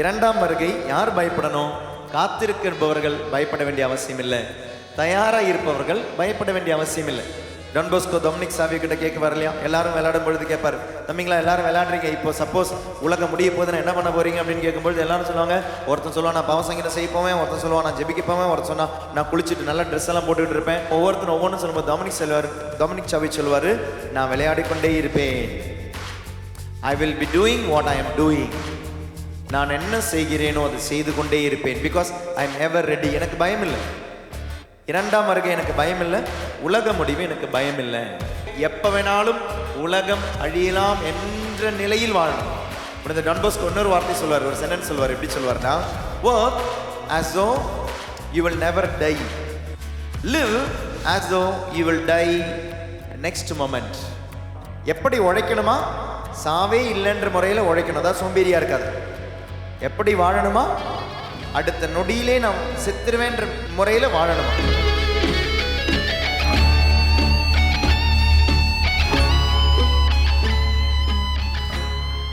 இரண்டாம் வருகை யார் பயப்படணும்? காத்திருக்கிறபவர்கள் பயப்பட வேண்டிய அவசியம் இல்லை தயாராக இருப்பவர்கள் பயப்பட வேண்டிய அவசியம் இல்லை டான் போஸ்கோ டொமினிக் சாவி கிட்ட கேட்க வரலையா எல்லாரும் விளையாடும் பொழுது கேட்பார். தம்பிங்களா எல்லாரும் விளையாடுறீங்க. இப்போ சப்போஸ் உலகம் முடிய போது நான் என்ன பண்ண போறீங்க? அப்படின்னு கேட்கும்போது எல்லாரும் சொல்லுவாங்க ஒருத்தன் சொல்லுவான் நான் பாவசங்கீதம் செய்ய போவேன் ஒருத்தன் சொல்லுவான் நான் ஜெபிக்க போவேன் ஒருத்தன் சொன்னா நான் குளிச்சுட்டு நல்ல ட்ரெஸ் எல்லாம் போட்டுக்கிட்டு இருப்பேன். ஒவ்வொருத்தரும் ஒவ்வொன்றும் சொல்லும்போது டொமினிக் சொல்லுவார். டொமினிக் சாவி சொல்லுவார் நான் விளையாடி கொண்டே இருப்பேன். I will be doing what I am doing நான் என்ன செய்கிறேனோ அதை செய்து கொண்டே இருப்பேன். Because I am ever ready எனக்கு பயம் இல்லை இரண்டாம் வருகை எனக்கு பயம் இல்லை உலக முடிவு எனக்கு பயம் இல்லை எப்போ வேணாலும் உலகம் அழியலாம் என்ற நிலையில் வாழணும். இந்த டன்போஸ்க்கு இன்னொரு வார்த்தை சொல்வார் ஒரு சென்டென்ஸ் சொல்வார். எப்படி சொல்வார்னா work as though you will never die live as though you will die next moment எப்படி உழைக்கணுமா? சாவே இல்லைன்ற முறையில் உழைக்கணும். அதான் சோம்பேறியாக இருக்காது. எப்படி வாழணுமா? அடுத்த நொடியிலே நான் செத்துருவேன்ற முறையில் வாழணுமா?